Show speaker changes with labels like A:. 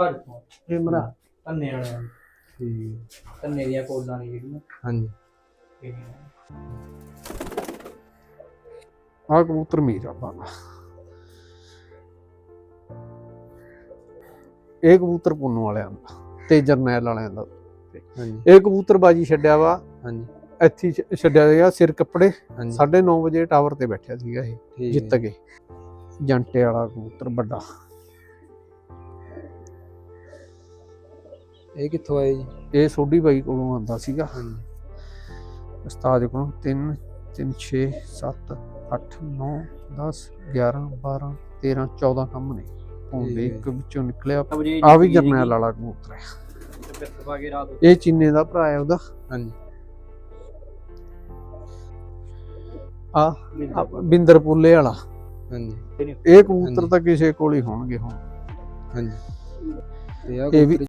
A: ਭਰ ਤੋਂ
B: ਇਹ ਮਰਾ
A: ਧੰਨੇ ਵਾਲਿਆਂ ਦੀ।
C: ਠੀਕ।
A: ਧੰਨੇ ਦੀਆਂ ਕੋਲਾਂ ਨੇ। ਜਿਹੜੀਆਂ
C: ਹਾਂਜੀ।
A: ਇਹ
B: ਆ ਕਬੂਤਰ ਮੀਰਾ ਬਾਲਾ ਇਹ ਕਬੂਤਰ ਪੁੰਨੂ ਵਾਲਿਆਂ ਦਾ ਤੇ ਜਰਨੈਲ ਵਾਲਿਆਂ ਦਾ।
C: ਹਾਂਜੀ।
B: ਇਹ ਕਬੂਤਰ ਬਾਜੀ ਛੱਡਿਆ ਵਾ।
C: ਹਾਂਜੀ।
B: ਇੱਥੇ ਛੱਡਿਆ ਗਿਆ ਸਿਰ ਕੱਪੜੇ।
C: ਹਾਂਜੀ।
B: 9:30 ਵਜੇ ਟਾਵਰ ਤੇ ਬੈਠਿਆ ਸੀਗਾ ਇਹ। ਜਿੱਤ ਗਏ। ਜੰਟੇ ਵਾਲਾ ਕਬੂਤਰ ਵੱਡਾ।
C: ਇਹ ਕਿੱਥੋਂ ਆਏ ਜੀ?
B: ਇਹ ਸੋਢੀ ਬਾਈ ਕੋਲੋਂ ਆਂਦਾ ਸੀਗਾ।
C: ਹਾਂਜੀ।
B: ਉਸਤਾਦ ਕੋਲੋਂ 3 3 6 7 8 9 10 11 12 13 14 ਕੰਮ ਨੇ। ਹੁੰਦੇ। ਇੱਕ ਵਿੱਚੋਂ ਨਿਕਲਿਆ। ਆ ਵੀ ਜਰਨੈਲ ਵਾਲਾ ਕਬੂਤਰ ਹੈ। ਇਹ ਚੀਨੇ ਦਾ ਭਰਾ ਹੈ ਉਹਦਾ।
C: ਹਾਂਜੀ।
B: ਆ ਆ ਬਿੰਦਰ ਪੁੱਲੇ ਵਾਲਾ।
C: ਹਾਂਜੀ।
B: ਇਹ ਕਬੂਤਰ। ਤਾਂ ਕਿਸੇ ਕੋਲ ਹੀ ਹੋਣਗੇ ਹੁਣ।
C: ਹਾਂਜੀ। ਤੇ ਆ
B: ਇਹ ਵੀ-